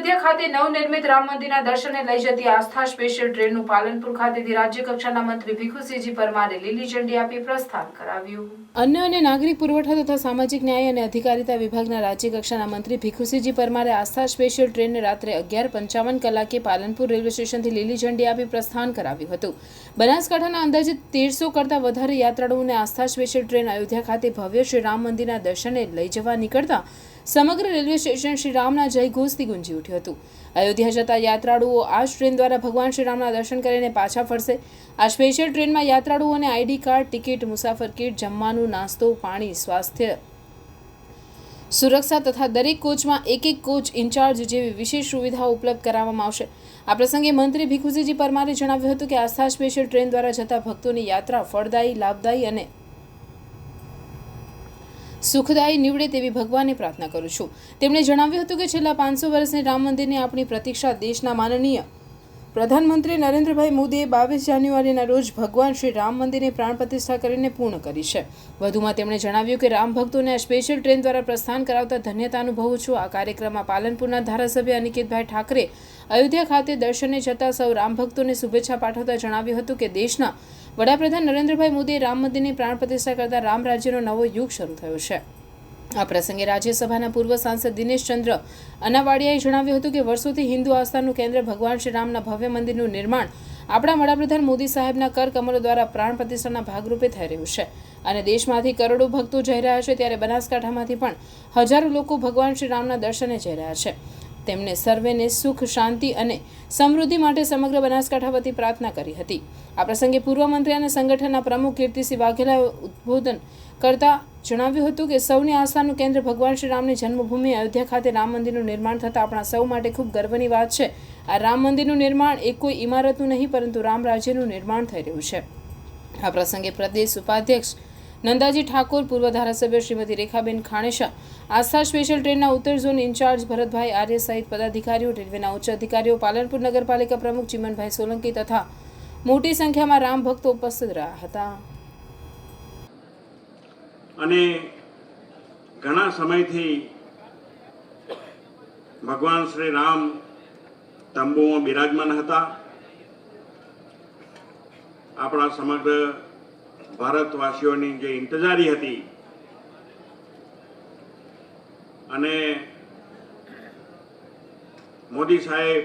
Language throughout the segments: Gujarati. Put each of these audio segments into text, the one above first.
અયોધ્યા ખાતે નવનિર્મિત રામ મંદિરના દર્શને લઈ જતી આસ્થા સ્પેશિયલ ટ્રેનનું પાલનપુર ખાતેથી રાજ્ય કક્ષાના મંત્રી ભીખુસિંહજી પરમારે લીલી ઝંડી આપી પ્રસ્થાન કરાવ્યું. અન્ય અને નાગરિક પુરવઠા તથા સામાજિક ન્યાય અને અધિકારિતા વિભાગના રાજ્ય મંત્રી ભીખુસિંહજી પરમારે આસ્થા સ્પેશિયલ ટ્રેનને રાત્રે અગિયાર પંચાવન કલાકે પાલનપુર રેલવે સ્ટેશનથી લીલી ઝંડી આપી પ્રસ્થાન કરાવ્યું હતું. બનાસકાંઠાના અંદાજે તેરસો કરતાં વધારે યાત્રાળુઓને આસ્થા સ્પેશિયલ ટ્રેન અયોધ્યા ખાતે ભવ્ય શ્રી રામ મંદિરના દર્શને લઈ જવા નીકળતા સમગ્ર રેલવે સ્ટેશન શ્રી રામના જય ઘોષથી ગુંજી ઉઠ્યું. હતું. અયોધ્યા જતા યાત્રાળુઓ આ ટ્રેન દ્વારા ભગવાન શ્રી રામના દર્શન કરીને પાછા ફરશે. આ સ્પેશિયલ ટ્રેનમાં યાત્રાળુઓને આઈડી કાર્ડ, ટિકિટ, મુસાફર કીટ, જમવાનું, નાસ્તો, પાણી, સ્વાસ્થ્ય, સુરક્ષા તથા દરેક કોચમાં એક એક કોચ ઇન્ચાર્જ જેવી વિશેષ સુવિધાઓ ઉપલબ્ધ કરાવવામાં આવશે. આ પ્રસંગે મંત્રી ભીખુજીજી પરમારે જણાવ્યું હતું કે આસ્થા સ્પેશિયલ ટ્રેન દ્વારા જતા ભક્તોની યાત્રા ફળદાયી, લાભદાયી અને સુખદાયી નીવડે તેવી ભગવાનને પ્રાર્થના કરું છું. તેમણે જણાવ્યું હતું કે છેલ્લા પાંચસો વર્ષની રામ મંદિરની આપણી પ્રતીક્ષા દેશના માનનીય પ્રધાનમંત્રી નરેન્દ્રભાઈ મોદીએ બાવીસ જાન્યુઆરીના રોજ ભગવાન શ્રી રામ મંદિરની પ્રાણ પ્રતિષ્ઠા કરીને પૂર્ણ કરી છે. વધુમાં તેમણે જણાવ્યું કે રામ ભક્તોને આ સ્પેશિયલ ટ્રેન દ્વારા પ્રસ્થાન કરાવતા ધન્યતા અનુભવું છું. આ કાર્યક્રમમાં પાલનપુરના ધારાસભ્ય અનિકેતભાઈ ઠાકરે અયોધ્યા ખાતે દર્શને જતા સૌ રામ ભક્તોને શુભેચ્છા પાઠવતા જણાવ્યું હતું કે દેશના વડાપ્રધાન નરેન્દ્રભાઈ મોદીએ રામ મંદિરની પ્રાણ પ્રતિષ્ઠા કરતા રામ રાજ્યનો નવો યુગ શરૂ થયો છે. આ પ્રસંગે રાજ્યસભાના પૂર્વ સાંસદ દિનેશ ચંદ્ર અનાવાડિયાએ જણાવ્યું હતું કે વર્ષોથી હિન્દુ આસ્થાનું કેન્દ્ર ભગવાન શ્રી રામના ભવ્ય મંદિરનું નિર્માણ આપણા વડાપ્રધાન મોદી સાહેબના કર કમરો દ્વારા પ્રાણ પ્રતિષ્ઠાના ભાગરૂપે થઈ રહ્યું છે. અને દેશમાંથી કરોડો ભક્તો જઈ રહ્યા છે, ત્યારે બનાસકાંઠામાંથી પણ હજારો લોકો ભગવાન શ્રી રામના દર્શને જઈ રહ્યા છે. તેમણે સર્વેને સુખ, શાંતિ અને સમૃદ્ધિ માટે સમગ્ર બનાસકાંઠા વતી પ્રાર્થના કરી હતી. આ પ્રસંગે પૂર્વ મંત્રી અને સંગઠનના પ્રમુખ કીર્તિસિંહ વાઘેલાએ ઉદ્બોધન કરતા જણાવ્યું હતું કે સૌની આસ્થાનું કેન્દ્ર ભગવાન શ્રી રામની જન્મભૂમિ અયોધ્યા ખાતે રામ મંદિરનું નિર્માણ થતાં આપણા સૌ માટે ખૂબ ગર્વની વાત છે. આ રામ મંદિરનું નિર્માણ એ કોઈ ઇમારતનું નહીં, પરંતુ રામ રાજ્યનું નિર્માણ થઈ રહ્યું છે. આ પ્રસંગે પ્રદેશ ઉપાધ્યક્ષ નંદાજી ઠાકોર, પૂર્વ ધારાસભ્ય શ્રીમતી રેખાબેન ખાણેશા આસ્થા સ્પેશિયલ ટ્રેનના ઉત્તર ઝોન ઇન્ચાર્જ ભરતભાઈ આર્ય સહિત પદાધિકારીઓ, રેલવેના ઉચ્ચ અધિકારીઓ, પાલનપુર નગરપાલિકા પ્રમુખ ચિમનભાઈ સોલંકી તથા મોટી સંખ્યામાં રામ ભક્તો ઉપસ્થિત રહ્યા હતા. અને ઘણા સમયથી ભગવાન શ્રી રામ તંબુમાં બિરાજમાન હતા. આપણા સમગ્ર ભારતવાસીઓની જે ઇંતજારી હતી અને મોદી સાહેબ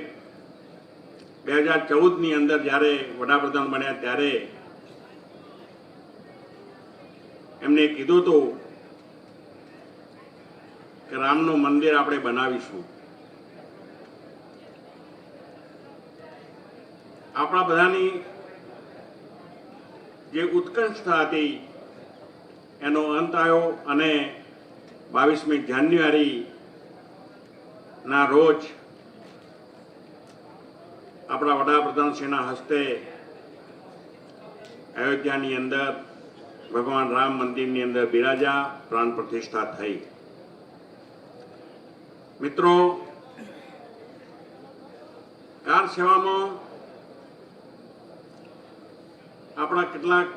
બે હજાર ચૌદની અંદર જ્યારે વડાપ્રધાન બન્યા ત્યારે એમને કીધું હતું કે રામનું મંદિર આપણે બનાવીશું. આપણા બધાની જે ઉત્કંઠતા હતી એનો અંત આવ્યો અને બાવીસમી જાન્યુઆરીના રોજ આપણા વડાપ્રધાનશ્રીના હસ્તે અયોધ્યાની અંદર ભગવાન રામ મંદિરની અંદર બિરાજા પ્રાણ પ્રતિષ્ઠા થઈ. મિત્રો, કાર સેવામાં આપણા કેટલાક